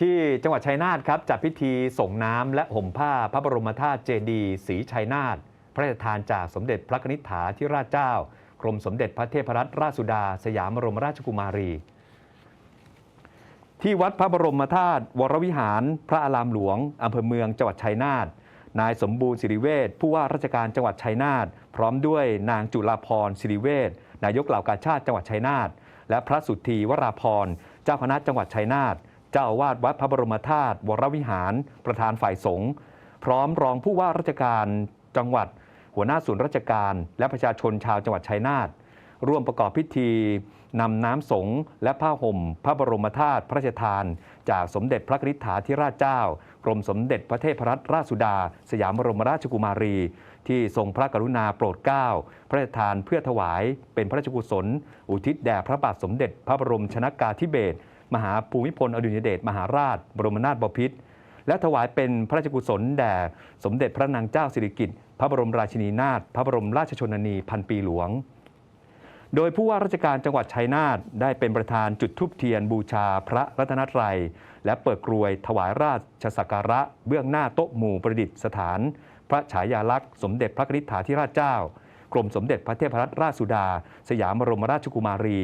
ที่จังหวัดชัยนาทครับจัดพิธีส่งน้ำและห่มผ้าพระบรมธาตุเจดีย์ศรีชัยนาทพระราชทานจากสมเด็จพระนิษฐาธิราชเจ้า กรมสมเด็จพระเทพรัตนราชสุดา สยามบรมราชกุมารี ที่วัดพระบรมธาตุวรวิหาร พระอารามหลวงอำเภอเมืองจังหวัดชัยนาทนายสมบูรณ์สิริเวชผู้ว่าราชการจังหวัดชัยนาทพร้อมด้วยนางจุฬาพรสิริเวชนายกเหล่ากาชาติจังหวัดชัยนาทและพระสุทธีวราพรเจ้าคณะจังหวัดชัยนาท เจ้าอาวาสวัดพระบรมธาตุวรวิหาร ประธานฝ่ายสงฆ์พร้อมรองผู้ว่าราชการจังหวัด หัวหน้าส่วนราชการ และประชาชนชาวจังหวัดชัยนาทร่วมประกอบพิธีนำน้ำสงฆ์และผ้าห่ม พระบรมธาตุพระราชทาน จากสมเด็จพระนิษฐาธิราชเจ้า กรมสมเด็จพระเทพรัตนราชสุดา สยามบรมราชกุมารี ที่ทรงพระกรุณาโปรดเกล้าพระราชทานเพื่อถวายเป็นพระราชกุศล อุทิศแด่พระบาทสมเด็จพระบรมชนากาธิเบศร มหาภูมิพลอดุลยเดชมหาราช บรมนาถบพิตรและถวายเป็นพระราชกุศลแด่สมเด็จพระนางเจ้าสิริกิติ์พระบรมราชินีนาถพระบรมราชชนนีพันปีหลวง โดยผู้ว่าราชการจังหวัดชัยนาทได้เป็นประธานจุดธูปเทียนบูชาพระรัตนตรัย และเปิดกรวยถวายราชสักการะ เบื้องหน้าโต๊ะหมู่ประดิษฐาน พระฉายาลักษณ์สมเด็จพระนิษฐาธิราชเจ้า กรมสมเด็จพระเทพรัตนราชสุดา สยามบรมราชกุมารี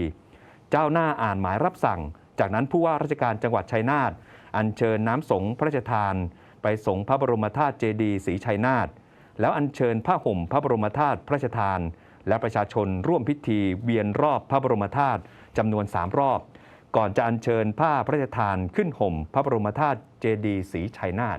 เจ้าหน้าอ่านหมายรับสั่ง จากนั้นผู้ว่าราชการจังหวัดชัยนาทอัญเชิญน้ำสงพระราชทาน ไปสงพระบรมธาตุเจดีย์ศรีชัยนาทแล้วอัญเชิญผ้าห่มพระบรมธาตุพระราชทาน และประชาชนร่วมพิธีเวียนรอบพระบรมธาตุจำนวน 3 รอบ ก่อนจะอัญเชิญผ้าพระราชทานขึ้นห่ม พระบรมธาตุเจดีย์ศรีชัยนาท